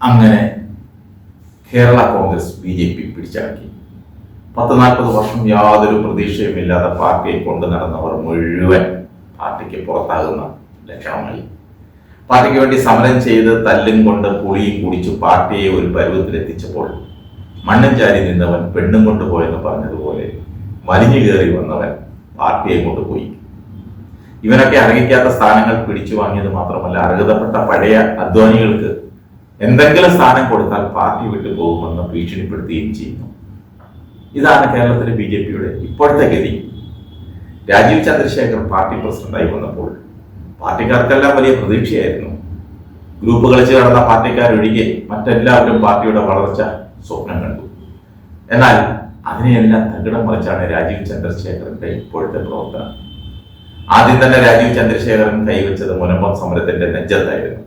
അങ്ങനെ Kerala Congress B J P പിടിച്ചടക്കി. പത്ത് നാൽപ്പത് വർഷം യാതൊരു പ്രതീക്ഷയുമില്ലാതെ പാർട്ടിയെ കൊണ്ടു നടന്നവർ മുഴുവൻ പാർട്ടിക്ക് പുറത്താകുന്ന ലക്ഷണമായി പാർട്ടിക്ക് വേണ്ടി സമരം ചെയ്ത് തല്ലും കൊണ്ട് പുളിയും കുടിച്ചു പാർട്ടിയെ ഒരു പരുവത്തിലെത്തിച്ചപ്പോൾ മണ്ണും ചാരി നിന്നവൻ പെണ്ണും കൊണ്ടുപോയെന്ന് പറഞ്ഞതുപോലെ മലിഞ്ഞു കയറി വന്നവൻ പാർട്ടിയെ കൊണ്ടുപോയി ഇവനൊക്കെ അർഹിക്കാത്ത സ്ഥാനങ്ങൾ പിടിച്ചു വാങ്ങിയത് മാത്രമല്ല അർഹതപ്പെട്ട പഴയ അധ്വാനികൾക്ക് എന്തെങ്കിലും സ്ഥാനം കൊടുത്താൽ പാർട്ടി വിട്ടു പോകുമെന്ന് ഭീഷണിപ്പെടുത്തുകയും ചെയ്യുന്നു. ഇതാണ് കേരളത്തിലെ ബി ജെ പിയുടെ ഇപ്പോഴത്തെ ഗതി. രാജീവ് ചന്ദ്രശേഖർ പാർട്ടി പ്രസിഡന്റായി വന്നപ്പോൾ പാർട്ടിക്കാർക്കെല്ലാം വലിയ പ്രതീക്ഷയായിരുന്നു. ഗ്രൂപ്പ് കളിച്ച് നടന്ന പാർട്ടിക്കാരൊഴികെ മറ്റെല്ലാവരും പാർട്ടിയുടെ വളർച്ച സ്വപ്നം കണ്ടു. എന്നാൽ അതിനെയെല്ലാം തകിടം മറിച്ചാണ് രാജീവ് ചന്ദ്രശേഖരന്റെ ഇപ്പോഴത്തെ പ്രവർത്തനം. ആദ്യം തന്നെ രാജീവ് ചന്ദ്രശേഖരൻ കൈവച്ചത് മുനമ്പം സമരത്തിന്റെ നെഞ്ചത്തായിരുന്നു.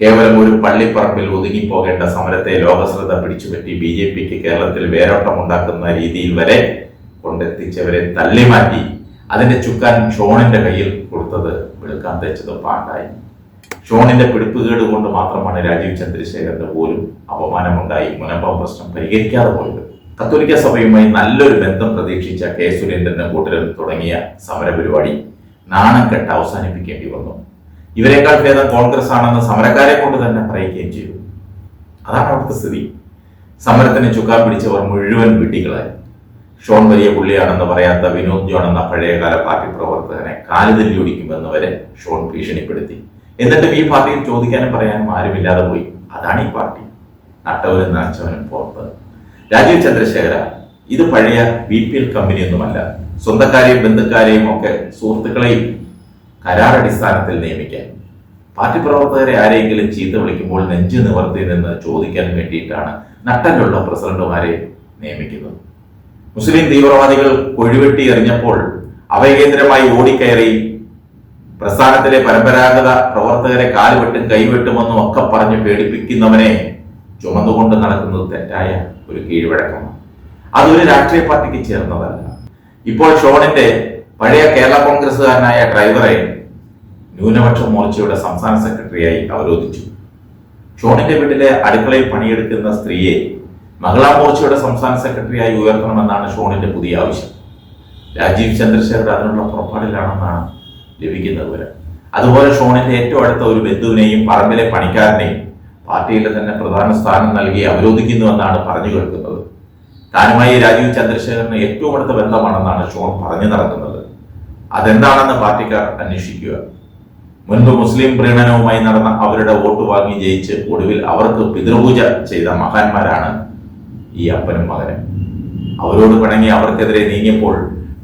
കേവലം ഒരു പള്ളിപ്പറമ്പിൽ ഒതുങ്ങിപ്പോകേണ്ട സമരത്തെ ലോകശ്രദ്ധ പിടിച്ചുപറ്റി ബി ജെ പിക്ക് കേരളത്തിൽ വേരോട്ടം ഉണ്ടാക്കുന്ന രീതിയിൽ വരെ കൊണ്ടെത്തിച്ചവരെ തള്ളിമാറ്റി അതിന്റെ ചുക്കാൻ ഷോണിന്റെ കയ്യിൽ കൊടുത്തത് വെളുക്കാൻ തെച്ചത് പാണ്ടായി ഷോണിന്റെ പിടിപ്പുകേട് കൊണ്ട് മാത്രമാണ് രാജീവ് ചന്ദ്രശേഖരന്റെ പോലും അപമാനമുണ്ടായി. മുനമ്പം പ്രശ്നം പരിഹരിക്കാതെ പോയത്. കത്തോലിക്ക സഭയുമായി നല്ലൊരു ബന്ധം പ്രതീക്ഷിച്ച കെ സുരേന്ദ്രന്റെ കൂട്ടരും തുടങ്ങിയ സമരപരിപാടി നാണം കെട്ട് അവസാനിപ്പിക്കേണ്ടി വന്നു. ഇവരെക്കാൾ ഭേദം കോൺഗ്രസ് ആണെന്ന് സമരക്കാരെ കൊണ്ട് തന്നെ പറയുകയും ചെയ്തു. അതാണ് അവിടുത്തെ സ്ഥിതി. സമരത്തിന് ചുക്കാൻ പിടിച്ചവർ മുഴുവൻ വിട്ടികളായി ഷോൺ വലിയ പുള്ളിയാണെന്ന് പറയാത്ത വിനോദ് ജോൺ എന്ന പഴയകാല പാർട്ടി പ്രവർത്തകനെ കാലുതല്ലി ഒടിക്കുമെന്ന് വരെ ഷോൺ ഭീഷണിപ്പെടുത്തി. എന്നിട്ട് ഈ പാർട്ടിയിൽ ചോദിക്കാനും പറയാനും ആരുമില്ലാതെ പോയി. അതാണ് ഈ പാർട്ടി. നട്ടവനും നനച്ചവനും പുറത്ത്. രാജീവ് ചന്ദ്രശേഖര ഇത് പഴയ ബി പി എൽ കമ്പനിയൊന്നുമല്ല. സ്വന്തക്കാരെയും ബന്ധുക്കാരെയും ഒക്കെ സുഹൃത്തുക്കളെയും കരാറടിസ്ഥാനത്തിൽ നിയമിക്കാൻ. പാർട്ടി പ്രവർത്തകരെ ആരെങ്കിലും ചീത്ത വിളിക്കുമ്പോൾ നെഞ്ചു നിവർത്തി നിന്ന് ചോദിക്കാൻ വേണ്ടിയിട്ടാണ് നട്ടലുള്ള പ്രസിഡന്റുമാരെ നിയമിക്കുന്നത്. മുസ്ലിം തീവ്രവാദികൾ കൊഴിവെട്ടി എറിഞ്ഞപ്പോൾ അഭയകേന്ദ്രമായി ഓടിക്കയറി പ്രസ്ഥാനത്തിലെ പരമ്പരാഗത പ്രവർത്തകരെ കാലുവെട്ടും കൈവെട്ടുമെന്നും ഒക്കെ പറഞ്ഞ് പേടിപ്പിക്കുന്നവനെ ചുമന്നുകൊണ്ട് നടക്കുന്നത് തെറ്റായ ഒരു കീഴ്വഴക്കമാണ്. അതൊരു രാഷ്ട്രീയ പാർട്ടിക്ക് ചേർന്നതല്ല. ഇപ്പോൾ ഷോണിന്റെ പഴയ കേരള കോൺഗ്രസ്സുകാരനായ ഡ്രൈവറെ ന്യൂനപക്ഷ മോർച്ചയുടെ സംസ്ഥാന സെക്രട്ടറിയായി അവരോധിച്ചു. ഷോണിന്റെ വീട്ടിലെ അടുക്കളയിൽ പണിയെടുക്കുന്ന സ്ത്രീയെ മഹിളാ മോർച്ചയുടെ സംസ്ഥാന സെക്രട്ടറിയായി ഉയർത്തണമെന്നാണ് ഷോണിന്റെ പുതിയ ആവശ്യം. രാജീവ് ചന്ദ്രശേഖർ അതിനുള്ള പുറപ്പാടിലാണെന്നാണ് ലഭിക്കുന്ന വിവരം. അതുപോലെ ഷോണിന്റെ ഏറ്റവും അടുത്ത ഒരു ബന്ധുവിനെയും പറമ്പിലെ പണിക്കാരനെയും പാർട്ടിയിലെ തന്നെ പ്രധാന സ്ഥാനം നൽകി അവരോധിക്കുന്നുവെന്നാണ് പറഞ്ഞു കേൾക്കുന്നത്. താനുമായി രാജീവ് ചന്ദ്രശേഖരന് ഏറ്റവും അടുത്ത ബന്ധമാണെന്നാണ് ഷോൺ പറഞ്ഞു നടക്കുന്നത്. അതെന്താണെന്ന് പാർട്ടിക്കാർ അന്വേഷിക്കുക. മുൻപ് മുസ്ലിം പ്രീണനവുമായി നടന്ന അവരുടെ വോട്ട് വാങ്ങി ജയിച്ച് ഒടുവിൽ അവർക്ക് പിതൃപൂജ ചെയ്ത മഹാന്മാരാണ് ഈ അപ്പനും മകനും. അവരോട് പിണങ്ങി അവർക്കെതിരെ നീങ്ങിയപ്പോൾ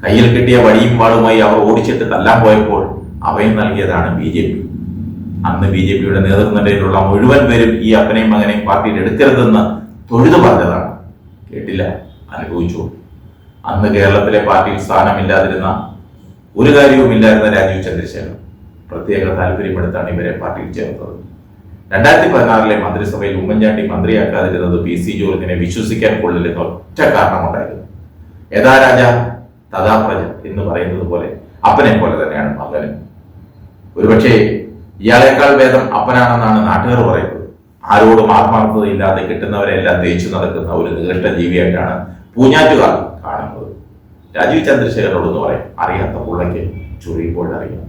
കയ്യിൽ കിട്ടിയ വഴിയും വാളുമായി അവർ ഓടിച്ചിട്ട് തല്ലാൻ പോയപ്പോൾ അഭയം നൽകിയതാണ് ബി ജെ പി. അന്ന് ബി ജെ പിയുടെ നേതൃനിരയിലുള്ള മുഴുവൻ പേരും ഈ അപ്പനെയും മകനെയും പാർട്ടിയിൽ എടുക്കരുതെന്ന് തൊഴുതു പറഞ്ഞതാണ്. കേട്ടില്ല? അനുഭവിച്ചു. അന്ന് കേരളത്തിലെ പാർട്ടിയിൽ സ്ഥാനമില്ലാതിരുന്ന ഒരു കാര്യവുമില്ലായിരുന്ന രാജീവ് ചന്ദ്രശേഖർ പ്രത്യേക താല്പര്യമെടുത്താണ് ഇവരെ പാർട്ടിയിൽ ചേർത്തത് രണ്ടായിരത്തി പതിനാറിലെ മന്ത്രിസഭയിൽ ഉമ്മൻചാണ്ടി മന്ത്രിയാക്കാതിരുന്നത് പി സി ജോർജിനെ വിശ്വസിക്കാൻ കൊള്ളില്ലെന്ന് ഒറ്റ കാരണമുണ്ടായിരുന്നു. യഥാ രാജ തഥാ പ്രജ എന്ന് പറയുന്നത് പോലെ അപ്പനെ പോലെ തന്നെയാണ് മകന്. ഒരുപക്ഷെ ഇയാളെക്കാൾ ഭേദം അപ്പനാണെന്നാണ് നാട്ടുകാർ പറയുന്നത്. ആരോടും ആത്മാർത്ഥത ഇല്ലാതെ കിട്ടുന്നവരെല്ലാം തേച്ചു നടക്കുന്ന ഒരു നികൃഷ്ട ജീവിയായിട്ടാണ് പൂഞ്ഞാറ്റുകാർ കാണുന്നത്. രാജീവ് ചന്ദ്രശേഖരനോടൊന്ന് പറയും. അറിയാത്ത പുള്ളയ്ക്ക് ചുറിയുമ്പോൾ അറിയാം.